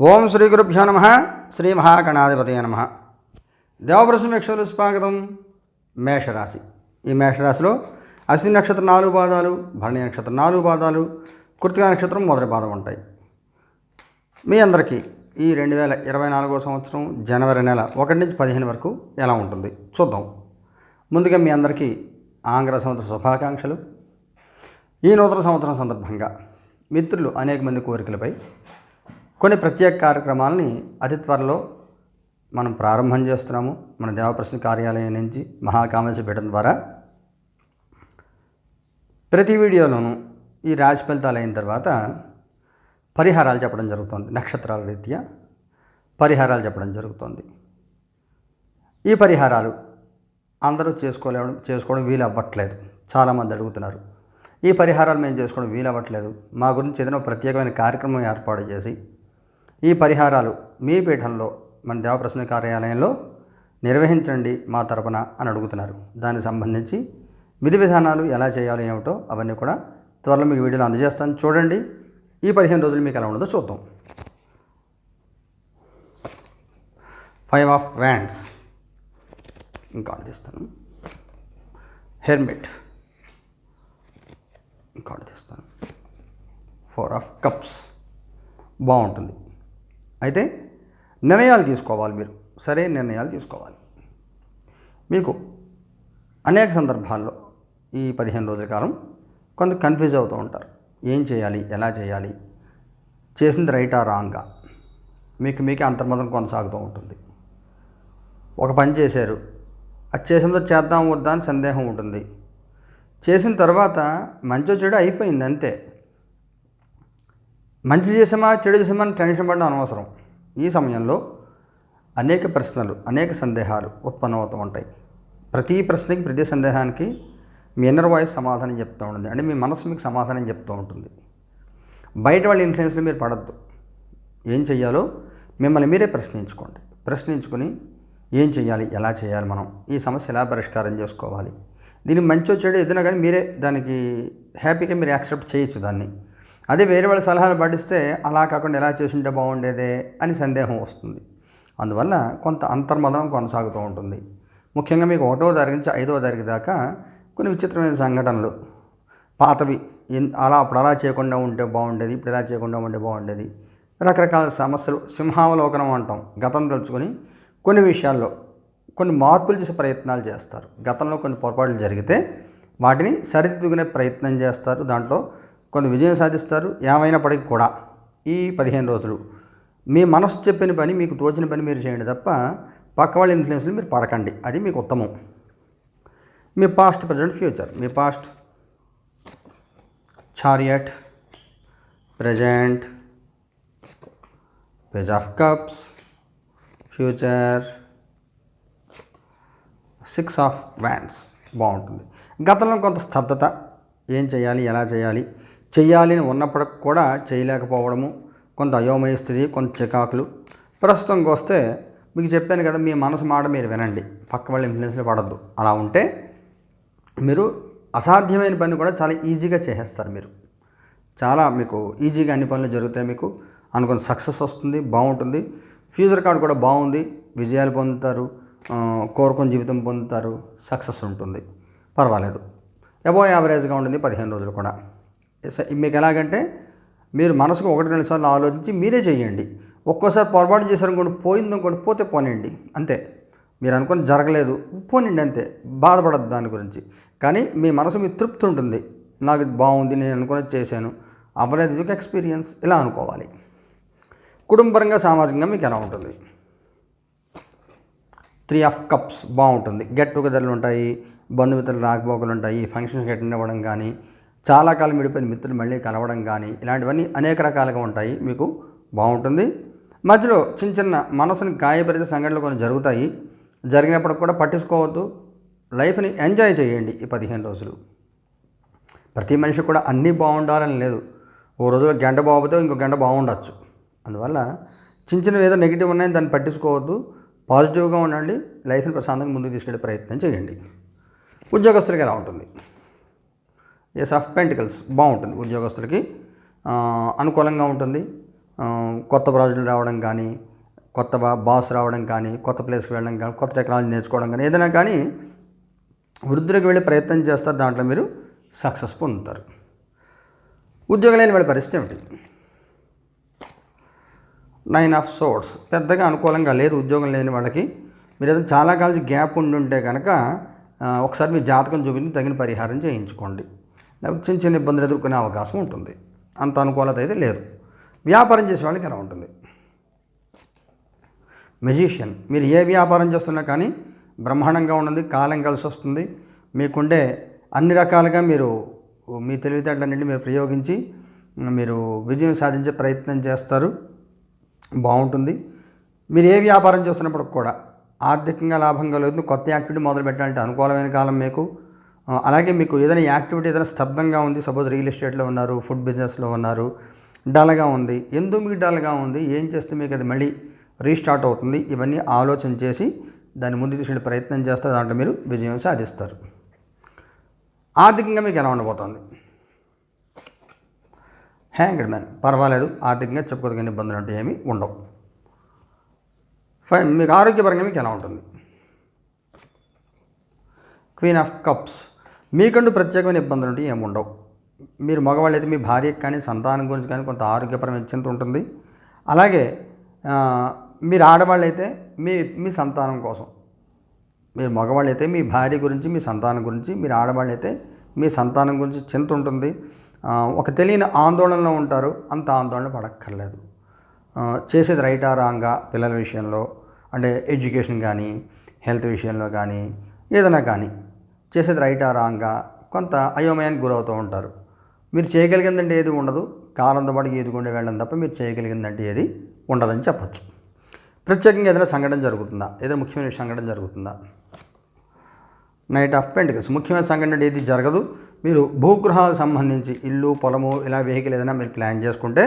ఓం శ్రీ గురుభ్యో నమ. శ్రీ మహాగణాధిపతయ నమ. దేవప్రసమేక్షలు స్వాగతం. మేషరాశి. ఈ మేషరాశిలో అశ్విని నక్షత్రం నాలుగు పాదాలు భరణి నక్షత్రం నాలుగు పాదాలు కృతికా నక్షత్రం మొదటి పాదం ఉంటాయి. మీ అందరికీ ఈ రెండు వేల ఇరవై నాలుగో సంవత్సరం జనవరి నెల ఒకటి నుంచి పదిహేను వరకు ఎలా ఉంటుంది? చూద్దాం. ముందుగా మీ అందరికీ ఆంగ్ల సంవత్సర శుభాకాంక్షలు. ఈ నూతన సంవత్సరం సందర్భంగా మిత్రులు అనేక మంది కోరికలపై కొన్ని ప్రత్యేక కార్యక్రమాలని అతి త్వరలో మనం ప్రారంభం చేస్తున్నాము. మన దేవప్రశ్న కార్యాలయం నుంచి మహాకామేశ్వర పీఠం ద్వారా. ప్రతి వీడియోలోనూ ఈ రాశి ఫలితాలు అయిన తర్వాత పరిహారాలు చెప్పడం జరుగుతుంది. నక్షత్రాల రీత్యా పరిహారాలు చెప్పడం జరుగుతుంది. ఈ పరిహారాలు అందరూ చేసుకోలే చేసుకోవడం వీలు అవ్వట్లేదు చాలామంది అడుగుతున్నారు. ఈ పరిహారాలు మేము చేసుకోవడం వీలు అవ్వట్లేదు మా గురించి ఏదైనా ప్రత్యేకమైన కార్యక్రమం ఏర్పాటు చేసి ఈ పరిహారాలు మీ పీఠంలో మన దేవప్రసన్న కార్యాలయంలో నిర్వహించండి మా తరపున అని అడుగుతున్నారు. దానికి సంబంధించి విధి విధానాలు ఎలా చేయాలో ఏమిటో అవన్నీ కూడా త్వరలో మీకు వీడియోలో అందజేస్తాను. చూడండి ఈ పదిహేను రోజులు మీకు ఎలా ఉండదో చూద్దాం. ఫైవ్ ఆఫ్ వ్యాండ్స్ ఇంకా తీస్తాను హెల్మెట్ ఇంకా తీస్తాను ఫోర్ ఆఫ్ కప్స్ బాగుంటుంది. అయితే నిర్ణయాలు తీసుకోవాలి మీరు. సరే నిర్ణయాలు తీసుకోవాలి. మీకు అనేక సందర్భాల్లో ఈ పదిహేను రోజుల కాలం కొంత కన్ఫ్యూజ్ అవుతూ ఉంటారు. ఏం చేయాలి? ఎలా చేయాలి? చేసింది రైటా రాంగా? మీకు మీకే అంతర్మతం కొనసాగుతూ ఉంటుంది. ఒక పని చేశారు. అది చేసిన చేద్దాం వద్దా అని సందేహం ఉంటుంది. చేసిన తర్వాత మంచి చెడు అయిపోయింది అంతే. మంచి చేసామా చెడు చేసామా అని టెన్షన్ పడడం అనవసరం. ఈ సమయంలో అనేక ప్రశ్నలు అనేక సందేహాలు ఉత్పన్నమవుతూ ఉంటాయి. ప్రతి ప్రశ్నకి ప్రతి సందేహానికి మీ ఇన్నర్ వాయిస్ సమాధానం చెప్తూ ఉంటుంది. అంటే మీ మనసు మీకు సమాధానం చెప్తూ ఉంటుంది. బయట వాళ్ళ ఇన్ఫ్లుయెన్స్లో మీరు పడద్దు. ఏం చెయ్యాలో మిమ్మల్ని మీరే ప్రశ్నించుకోండి. ప్రశ్నించుకొని ఏం చేయాలి ఎలా చేయాలి మనం ఈ సమస్య ఎలా పరిష్కారం చేసుకోవాలి దీన్ని మంచో చెడు ఏదైనా కానీ మీరే దానికి హ్యాపీగా మీరు యాక్సెప్ట్ చేయొచ్చు దాన్ని. అదే వేరే వాళ్ళ సలహాలు పాటిస్తే అలా కాకుండా ఎలా చేసుంటే బాగుండేదే అని సందేహం వస్తుంది. అందువల్ల కొంత అంతర్మదనం కొనసాగుతూ ఉంటుంది. ముఖ్యంగా మీకు ఒకటో తారీఖు నుంచి ఐదవ తారీఖు దాకా కొన్ని విచిత్రమైన సంఘటనలు. పాతవి అలా అప్పుడు అలా చేయకుండా ఉంటే బాగుండేది ఇప్పుడు ఇలా చేయకుండా ఉంటే బాగుండేది. రకరకాల సమస్యలు సింహావలోకనం అంటాం. గతం తలుచుకొని కొన్ని విషయాల్లో కొన్ని మార్పులు చేసే ప్రయత్నాలు చేస్తారు. గతంలో కొన్ని పొరపాట్లు జరిగితే వాటిని సరిదిద్దుకునే ప్రయత్నం చేస్తారు. దాంట్లో కొంత విజయం సాధిస్తారు ఏమైనప్పటికీ కూడా ఈ పదిహేను రోజులు. మీ మనసు చెప్పిన పని మీకు తోచిన పని మీరు చేయండి తప్ప పక్క వాళ్ళ ఇన్ఫ్లుయెన్స్ని మీరు పడకండి. అది మీకు ఉత్తమం. మీ past present future me past chariot present page of cups future six of wands బాగుంటుంది. గతంలో కొంత స్తబ్దత ఏం చేయాలి ఎలా చేయాలి చేయాలని అని ఉన్నప్పటికి కూడా చేయలేకపోవడము కొంత అయోమయ స్థితి కొంత చికాకులు. ప్రస్తుతంకి వస్తే మీకు చెప్పాను కదా మీ మనసు మాట మీరు వినండి. పక్క వాళ్ళ ఇన్ఫ్లుయెన్స్లో పడద్దు. అలా ఉంటే మీరు అసాధ్యమైన పని కూడా చాలా ఈజీగా చేసేస్తారు మీరు. చాలా మీకు ఈజీగా అన్ని పనులు జరుగుతాయి మీకు. అనుకున్న సక్సెస్ వస్తుంది బాగుంటుంది. ఫ్యూచర్ కార్డ్ కూడా బాగుంది. విజయాలు పొందుతారు. కోరుకుని కోరుకున్న జీవితం పొందుతారు. సక్సెస్ ఉంటుంది. పర్వాలేదు. ఎబో యావరేజ్గా ఉంటుంది పదిహేను రోజులు కూడా. మీకు ఎలాగంటే మీరు మనసుకు ఒకటి రెండు సార్లు ఆలోచించి మీరే చేయండి. ఒక్కోసారి పొరపాటు చేశారనుకోండి పోయింది అనుకోండి పోతే పోనండి అంతే. మీరు అనుకుని జరగలేదు పోనండి అంతే. బాధపడద్దు దాని గురించి. కానీ మీ మనసు మీ తృప్తి ఉంటుంది. నాకు బాగుంది నేను అనుకున్నది చేశాను. అవ్వలేదు ఇది ఒక ఎక్స్పీరియన్స్. ఇలా అనుకోవాలి. కుటుంబపరంగా సామాజికంగా మీకు ఎలా ఉంటుంది? త్రీ ఆఫ్ కప్స్ బాగుంటుంది. గెట్ టుగెదర్లు ఉంటాయి బంధుమిత్రులు రాకపోకలు ఉంటాయి ఫంక్షన్స్కి అటెండ్ అవ్వడం కానీ చాలా కాలం విడిపోయిన మిత్రులు మళ్ళీ కలవడం కానీ ఇలాంటివన్నీ అనేక రకాలుగా ఉంటాయి. మీకు బాగుంటుంది. మధ్యలో చిన్న చిన్న మనసుని గాయపరిచే సంఘటనలు కొన్ని జరుగుతాయి. జరిగినప్పుడు కూడా పట్టించుకోవద్దు. లైఫ్ని ఎంజాయ్ చేయండి ఈ పదిహేను రోజులు. ప్రతి మనిషి కూడా అన్నీ బాగుండాలని లేదు. ఓ రోజులో గంట బాగుపోతే ఇంకో గంట బాగుండొచ్చు. అందువల్ల చిన్న చిన్నవి ఏదో నెగిటివ్ ఉన్నాయని దాన్ని పట్టించుకోవద్దు. పాజిటివ్గా ఉండండి. లైఫ్ని ప్రశాంతంగా ముందుకు తీసుకెళ్ళే ప్రయత్నం చేయండి. ఉద్యోగస్తులకి ఎలా ఉంటుంది? ఎస్ ఆఫ్ పెంటికల్స్ బాగుంటుంది ఉద్యోగస్తులకి. అనుకూలంగా ఉంటుంది. కొత్త ప్రాజెక్టులు రావడం కానీ కొత్త బా బాస్ రావడం కానీ కొత్త ప్లేస్కి వెళ్ళడం కానీ కొత్త టెక్నాలజీ నేర్చుకోవడం కానీ ఏదైనా కానీ వృద్ధులకు వెళ్ళే ప్రయత్నం చేస్తారు. దాంట్లో మీరు సక్సెస్ పొందుతారు ఉద్యోగం లేని వాళ్ళ పరిస్థితి ఏమిటి? నైన్ ఆఫ్ సోర్స్ పెద్దగా అనుకూలంగా లేదు ఉద్యోగం లేని వాళ్ళకి. మీరు ఏదైనా చాలా కాలం గ్యాప్ ఉండి ఉంటే కనుక ఒకసారి మీ జాతకం చూపించి తగిన పరిహారం చేయించుకోండి. చిన్న చిన్న ఇబ్బందులు ఎదుర్కొనే అవకాశం ఉంటుంది. అంత అనుకూలత అయితే లేదు. వ్యాపారం చేసే వాళ్ళకి ఎలా ఉంటుంది. మెజిషియన్ మీరు ఏ వ్యాపారం చేస్తున్నా కానీ బ్రహ్మాండంగా ఉండదు కాలం కలిసి వస్తుంది. మీకుండే అన్ని రకాలుగా మీరు మీ తెలివితేటలన్నింటినీ మీరు ప్రయోగించి మీరు విజయం సాధించే ప్రయత్నం చేస్తారు. బాగుంటుంది. మీరు ఏ వ్యాపారం చేస్తున్నప్పుడు కూడా ఆర్థికంగా లాభం కలుగుతుంది. కొత్త యాక్టివిటీ మొదలు పెట్టాలంటే అనుకూలమైన కాలం మీకు. అలాగే మీకు ఏదైనా యాక్టివిటీ ఏదైనా స్తబ్దంగా ఉంది సపోజ్ రియల్ ఎస్టేట్లో ఉన్నారు ఫుడ్ బిజినెస్లో ఉన్నారు డల్గా ఉంది ఎందుకు మీకు డల్గా ఉంది ఏం చేస్తే మీకు అది మళ్ళీ రీస్టార్ట్ అవుతుంది ఇవన్నీ ఆలోచన చేసి దాన్ని ముందు తీసుకునే ప్రయత్నం చేస్తే దాంట్లో మీరు విజయం సాధిస్తారు. ఆర్థికంగా మీకు ఎలా ఉండబోతోంది? హ్యాంగ్డ్ మ్యాన్ పర్వాలేదు ఆర్థికంగా చెప్పుకోదగిన ఇబ్బందులు అంటే ఏమీ ఉండవు. ఫైన్ మీకు ఆరోగ్యపరంగా మీకు ఎలా ఉంటుంది? క్వీన్ ఆఫ్ కప్స్ మీకంటూ ప్రత్యేకమైన ఇబ్బందులు ఉంటే ఏముండవు. మీరు మగవాళ్ళు అయితే మీ భార్యకి కానీ సంతానం గురించి కానీ కొంత ఆరోగ్యపరమైన చింత ఉంటుంది. అలాగే మీరు ఆడవాళ్ళు అయితే మీ మీ సంతానం కోసం. మీరు మగవాళ్ళు అయితే మీ భార్య గురించి మీ సంతానం గురించి మీరు ఆడవాళ్ళు అయితే మీ సంతానం గురించి చింత ఉంటుంది. ఒక తెలియని ఆందోళనలో ఉంటారు. అంత ఆందోళన పడక్కర్లేదు. చేసేది రైటా రాంగా పిల్లల విషయంలో అంటే ఎడ్యుకేషన్ కానీ హెల్త్ విషయంలో కానీ ఏదైనా కానీ. చేసేది రైటా రాంగా కొంత అయోమయానికి గురవుతూ ఉంటారు. మీరు చేయగలిగిందంటే ఏది ఉండదు. కాలంతో పాటు ఈదుకుంటే వెళ్ళడం తప్ప మీరు చేయగలిగిందంటే ఏది ఉండదని చెప్పచ్చు. ప్రత్యేకంగా ఏదైనా సంఘటన జరుగుతుందా? ఏదైనా ముఖ్యమైన సంఘటన జరుగుతుందా? నైట్ ఆఫ్ పెంటికల్స్ ముఖ్యమైన సంఘటన అంటే ఏది జరగదు. మీరు భూగ్రహాలకు సంబంధించి ఇల్లు పొలము ఇలా వెహికల్ ఏదైనా మీరు ప్లాన్ చేసుకుంటే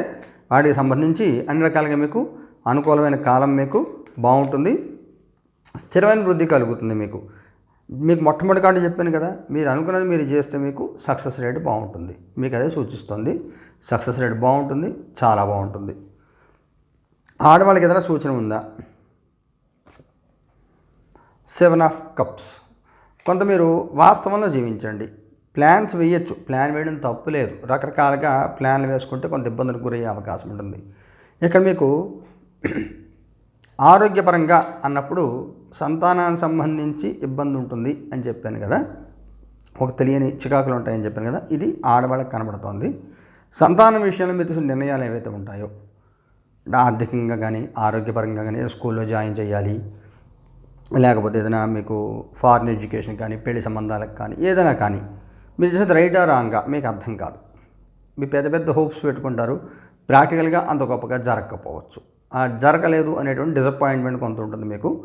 వాటికి సంబంధించి అన్ని రకాలుగా మీకు అనుకూలమైన కాలం మీకు బాగుంటుంది. స్థిరమైన వృద్ధి కలుగుతుంది మీకు. మీకు మొట్టమొదటి కాంటే చెప్పాను కదా మీరు అనుకున్నది మీరు చేస్తే మీకు సక్సెస్ రేట్ బాగుంటుంది. మీకు అదే సూచిస్తుంది. సక్సెస్ రేట్ బాగుంటుంది చాలా బాగుంటుంది. ఆడవాళ్ళకి ఏదైనా సూచన ఉందా? సెవెన్ ఆఫ్ కప్స్ కొంత మీరు వాస్తవంలో జీవించండి. ప్లాన్స్ వేయచ్చు. ప్లాన్ వేయడం తప్పు లేదు. రకరకాలుగా ప్లాన్లు వేసుకుంటే కొంత ఇబ్బందులకు గురయ్యే అవకాశం ఉంటుంది. ఇక్కడ మీకు ఆరోగ్యపరంగా అన్నప్పుడు సంతానానికి సంబంధించి ఇబ్బంది ఉంటుంది అని చెప్పాను కదా. ఒక తెలియని చికాకులు ఉంటాయని చెప్పాను కదా. ఇది ఆడవాళ్ళకి కనబడుతోంది. సంతానం విషయంలో మీరు తీసుకున్న నిర్ణయాలు ఏవైతే ఉంటాయో ఆర్థికంగా కానీ ఆరోగ్యపరంగా కానీ స్కూల్లో జాయిన్ చేయాలి లేకపోతే ఏదైనా మీకు ఫారిన్ ఎడ్యుకేషన్ కానీ పెళ్ళి సంబంధాలకు కానీ ఏదైనా కానీ మీరు చేసేది రైటా రాంగా మీకు అర్థం కాదు. మీ పెద్ద పెద్ద హోప్స్ పెట్టుకుంటారు. ప్రాక్టికల్గా అంత గొప్పగా జరగకపోవచ్చు. ఆ జరగలేదు అనేటువంటి డిసప్పాయింట్మెంట్ కొంత ఉంటుంది మీకు.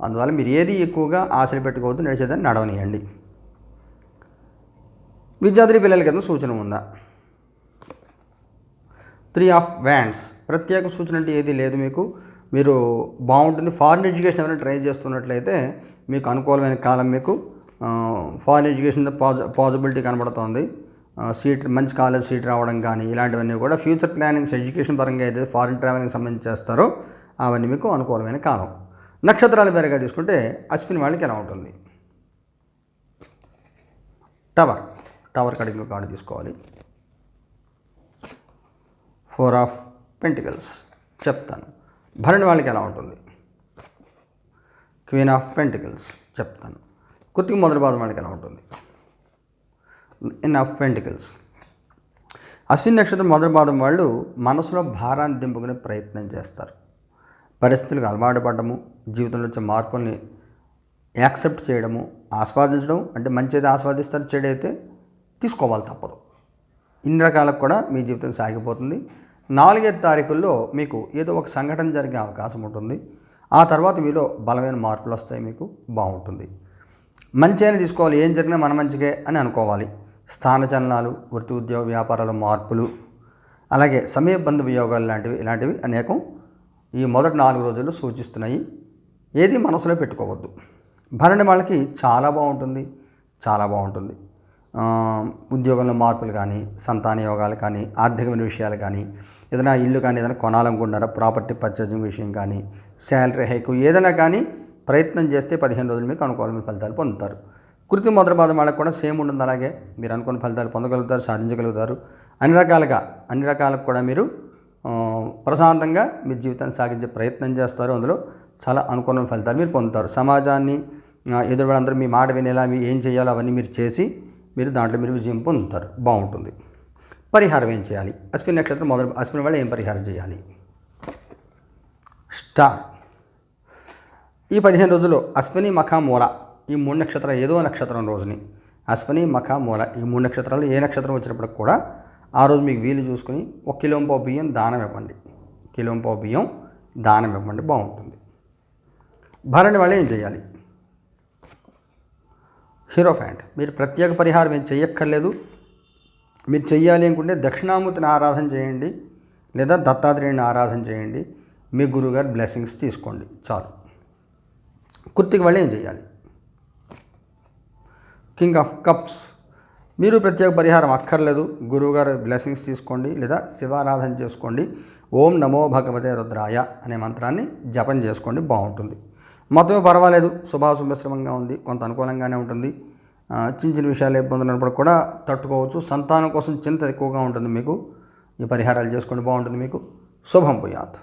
అందువల్ల మీరు ఏది ఎక్కువగా ఆశలు పెట్టుకోవద్దు నడిచేదాన్ని నడవనియండి. విద్యార్థి పిల్లలకి ఏదైనా సూచన ఉందా? త్రీ ఆఫ్ వ్యాండ్స్ ప్రత్యేక సూచన అంటే ఏది లేదు మీకు. మీరు బాగుంటుంది ఫారిన్ ఎడ్యుకేషన్ ఎవరైనా ట్రై చేస్తున్నట్లయితే మీకు అనుకూలమైన కాలం మీకు. ఫారిన్ ఎడ్యుకేషన్ పాజ పాజిబిలిటీ కనబడుతోంది. సీట్ మంచి కాలేజ్ సీట్ రావడం కానీ ఇలాంటివన్నీ కూడా ఫ్యూచర్ ప్లానింగ్స్ ఎడ్యుకేషన్ పరంగా ఏదైతే ఫారిన్ ట్రావెలింగ్ సంబంధించి చేస్తారో అవన్నీ మీకు అనుకూలమైన కాలం. నక్షత్రాల పేరుగా తీసుకుంటే అశ్విన్ వాళ్ళకి ఎలా ఉంటుంది? టవర్. టవర్ కాడికి కార్డు తీసుకోవాలి. Four of pentacles. చెప్తాను. భరణి వాళ్ళకి ఎలా ఉంటుంది? Queen of pentacles. చెప్తాను. కుర్తికి మొదటి పాదం వాళ్ళకి ఎలా ఉంటుంది? In of pentacles. అశ్విన్ నక్షత్రం మొదటి పాదం వాళ్ళు మనసులో భారాన్ని దింపుకునే ప్రయత్నం చేస్తారు. పరిస్థితులకు అలవాటు పడడము జీవితంలో వచ్చే మార్పుల్ని యాక్సెప్ట్ చేయడము ఆస్వాదించడం అంటే మంచిది ఆస్వాదిస్తారు చెడైతే తీసుకోవాలి తప్పదు. ఇన్ని రకాలకు కూడా మీ జీవితం సాగిపోతుంది. నాలుగైదు తారీఖుల్లో మీకు ఏదో ఒక సంఘటన జరిగే అవకాశం ఉంటుంది. ఆ తర్వాత మీలో బలమైన మార్పులు వస్తాయి మీకు బాగుంటుంది. మంచి అని తీసుకోవాలి ఏం జరిగినా మన మంచికే అని అనుకోవాలి. స్థానచలనాలు వృత్తి ఉద్యోగ వ్యాపారాల మార్పులు అలాగే సమయ బంధు వియోగాలు లాంటివి ఇలాంటివి అనేకం ఈ మొదటి నాలుగు రోజులు సూచిస్తున్నాయి. ఏది మనసులో పెట్టుకోవద్దు. భరణి వాళ్ళకి చాలా బాగుంటుంది చాలా బాగుంటుంది. ఉద్యోగంలో మార్పులు కానీ సంతాన యోగాలు కానీ ఆర్థికమైన విషయాలు కానీ ఏదైనా ఇల్లు కానీ ఏదైనా కొనాలనుకుంటారా ప్రాపర్టీ పర్చేసింగ్ విషయం కానీ శాలరీ హైక్ ఏదైనా కానీ ప్రయత్నం చేస్తే పదిహేను రోజులు మీకు అనుకూలమైన ఫలితాలు పొందుతారు. కృతి మొదటి పాదం వాళ్ళకి కూడా సేమ్ ఉంటుంది అలాగే. మీరు అనుకున్న ఫలితాలు పొందగలుగుతారు సాధించగలుగుతారు. అన్ని రకాలుగా అన్ని రకాలకు కూడా మీరు ప్రశాంతంగా మీ జీవితాన్ని సాగించే ప్రయత్నం చేస్తారు. అందులో చాలా అనుకూలమైన ఫలితాలు మీరు పొందుతారు. సమాజాన్ని ఎదురువాళ్ళందరూ ఎదురు వాళ్ళందరూ మీ మాట వినేలా మీ ఏం చేయాలో అవన్నీ మీరు చేసి మీరు దాంట్లో మీరు విజయం పొందుతారు. బాగుంటుంది. పరిహారం ఏం చేయాలి? అశ్విని నక్షత్రం మొదలు అశ్విని వాళ్ళు ఏం పరిహారం చేయాలి? స్టార్. ఈ పదిహేను రోజుల్లో అశ్విని మఖ మూల. ఈ మూడు నక్షత్రాలు ఏదో నక్షత్రం రోజుని. అశ్విని మఖ మూల. ఈ మూడు నక్షత్రాలు ఏ నక్షత్రం వచ్చినప్పటికి కూడా ఆ రోజు మీకు వీలు చూసుకుని ఒక కిలోంపావు బియ్యం దానం ఇవ్వండి. కిలోంపావు బియ్యం దానం ఇవ్వండి బాగుంటుంది. భరణి వాళ్ళు ఏం చేయాలి హీరో ఫ్యాంట్ మీరు ప్రత్యేక పరిహారం ఏం చెయ్యక్కర్లేదు. మీరు చెయ్యాలి అనుకుంటే దక్షిణామూర్తిని ఆరాధన చేయండి లేదా దత్తాత్రేయుని ఆరాధన చేయండి. మీ గురువుగారి బ్లెస్సింగ్స్ తీసుకోండి చాలు. కుర్తికి వాళ్ళు ఏం చేయాలి కింగ్ ఆఫ్ కప్స్ మీరు ప్రత్యేక పరిహారం అక్కర్లేదు. గురువుగారు బ్లెస్సింగ్స్ తీసుకోండి లేదా శివారాధన చేసుకోండి. ఓం నమో భగవతే రుద్రాయ అనే మంత్రాన్ని జపం చేసుకోండి బాగుంటుంది. మొత్తమే పర్వాలేదు. శుభాశుభశ్రమంగా ఉంది. కొంత అనుకూలంగానే ఉంటుంది. చిన్న చిన్న విషయాలు ఇబ్బందులు ఉన్నప్పుడు కూడా తట్టుకోవచ్చు. సంతానం కోసం చింత ఎక్కువగా ఉంటుంది మీకు. ఈ పరిహారాలు చేసుకోండి బాగుంటుంది మీకు. శుభం పుయాత్